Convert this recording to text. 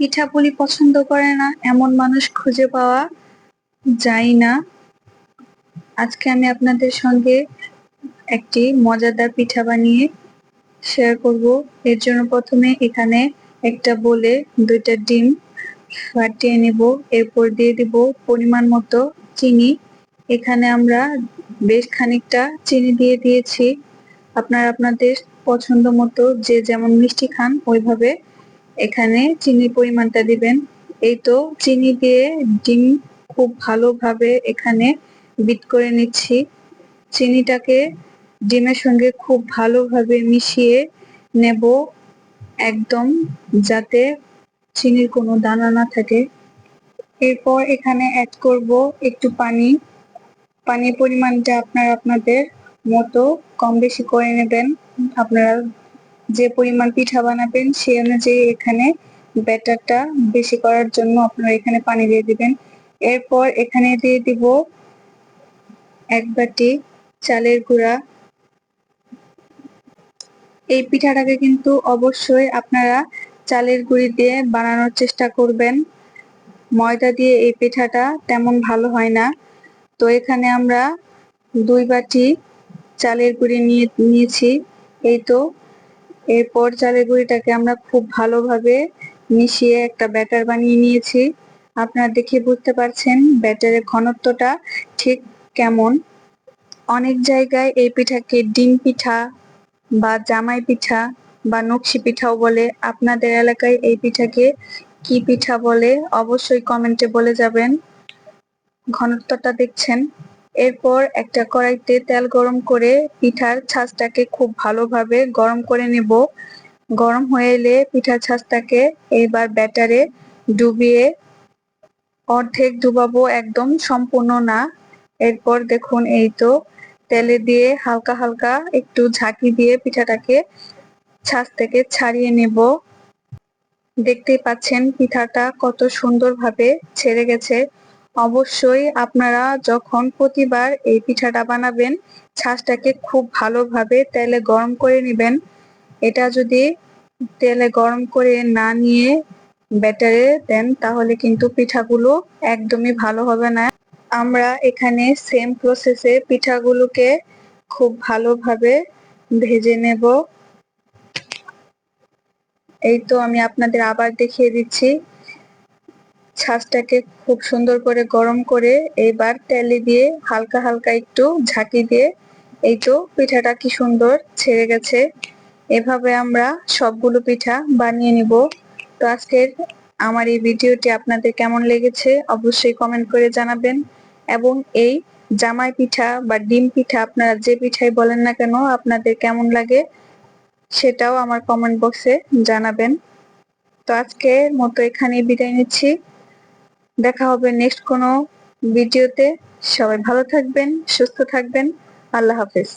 পিঠাপুলি পছন্দ করে না, এমন মানুষ খুঁজে পাওয়া যায় না। আজকে আমি আপনাদের সঙ্গে একটি মজাদার পিঠা বানিয়ে শেয়ার করব। এর জন্য প্রথমে এখানে একটা বলে দুইটা ডিম ফাটিয়ে নেব। এরপর দিয়ে দিব পরিমাণ মতো চিনি। এখানে আমরা বেশ খানিকটা চিনি দিয়ে দিয়েছি। আপনারা আপনাদের পছন্দ মতো যে যেমন মিষ্টি খান, ওইভাবে এখানে চিনির পরিমাণটা দিবেন। এই তো চিনি দিয়ে ডিম খুব ভালোভাবে এখানে বিট করে নিচ্ছি। চিনিটাকে ডিমের সঙ্গে খুব ভালোভাবে মিশিয়ে নেব একদম যাতে চিনির কোনো দানা না থাকে। এরপর এখানে অ্যাড করব একটু পানি। পানির পরিমাণটা আপনারা আপনাদের মতো কম বেশি করে নেবেন। আপনারা যে পরিমাণ পিঠা বানাবেন সেই অনুযায়ী এখানে ব্যাটারটা বেশি করার জন্য আপনারা এখানে পানি দিয়ে দিবেন। এরপর এখানে দিয়ে দিব এক বাটি চালের গুঁড়া। এই পিঠাটাকে কিন্তু অবশ্যই আপনারা চালের গুঁড়ি দিয়ে বানানোর চেষ্টা করবেন। ময়দা দিয়ে এই পিঠাটা তেমন ভালো হয় না। তো এখানে আমরা দুই বাটি চালের গুঁড়ি নিয়ে নিয়েছি। এই তো এরপর চালের গুঁড়িটাকে আমরা খুব ভালোভাবে মিশিয়ে একটা ব্যাটার বানিয়ে নিয়েছি। আপনারা দেখে বুঝতে পারছেন ব্যাটারের ঘনত্বটা ঠিক কেমন। অনেক জায়গায় এই পিঠাকে ডিম পিঠা বা জামাই পিঠা বা নকশি পিঠাও বলে। আপনাদের এলাকায় এই পিঠাকে কি পিঠা বলে অবশ্যই কমেন্টে বলে যাবেন। ঘনত্বটা দেখছেন। এরপর একটা কড়াইতে তেল গরম করে পিঠার ছাঁচটাকে খুব ভালোভাবে গরম করে নেব। গরম হয়ে এলে পিঠার ছাঁচটাকে এবার ব্যাটারে ডুবিয়ে অর্ধেক ডুবাবো একদম সম্পূর্ণ না। এরপর দেখুন এই তো, তেলে দিয়ে হালকা হালকা একটু ঝাঁকি দিয়ে পিঠাটাকে ছাঁচ থেকে ছাড়িয়ে নেব। দেখতেই পাচ্ছেন পিঠাটা কত সুন্দরভাবে ছেড়ে গেছে। অবশ্যই আপনারা যখন প্রতিবার এই পিঠাটা বানাবেন, ছাঁচটাকে খুব ভালোভাবে তেলে গরম করে নেবেন। এটা যদি তেলে গরম করে না নিয়ে ব্যাটারে দেন, তাহলে কিন্তু পিঠাগুলো একদমই ভালো হবে না। আমরা এখানে সেম প্রসেসে পিঠাগুলোকে খুব ভালোভাবে ভেজে নেব। এই তো আমি আপনাদের আবার দেখিয়ে দিচ্ছি। ছাঁচটাকে খুব সুন্দর করে গরম করে এইবার তেলে দিয়ে হালকা হালকা একটু ঝাঁকি দিয়ে এই তো পিঠাটা কি সুন্দর ছেড়ে গেছে। এভাবে আমরা সবগুলো পিঠা বানিয়ে নিব। তো আজকের আমার এই ভিডিওটি আপনাদের কেমন লেগেছে অবশ্যই কমেন্ট করে জানাবেন। এবং এই জামাই পিঠা বা ডিম পিঠা আপনারা যে পিঠাই বলেন না কেন আপনাদের কেমন লাগে সেটাও আমার কমেন্ট বক্সে জানাবেন। তো আজকের মতো এখানেই বিদায় নিচ্ছি। দেখা হবে নেক্সট কোনো ভিডিওতে সবাই ভালো থাকবেন সুস্থ থাকবেন। আল্লাহ হাফেজ।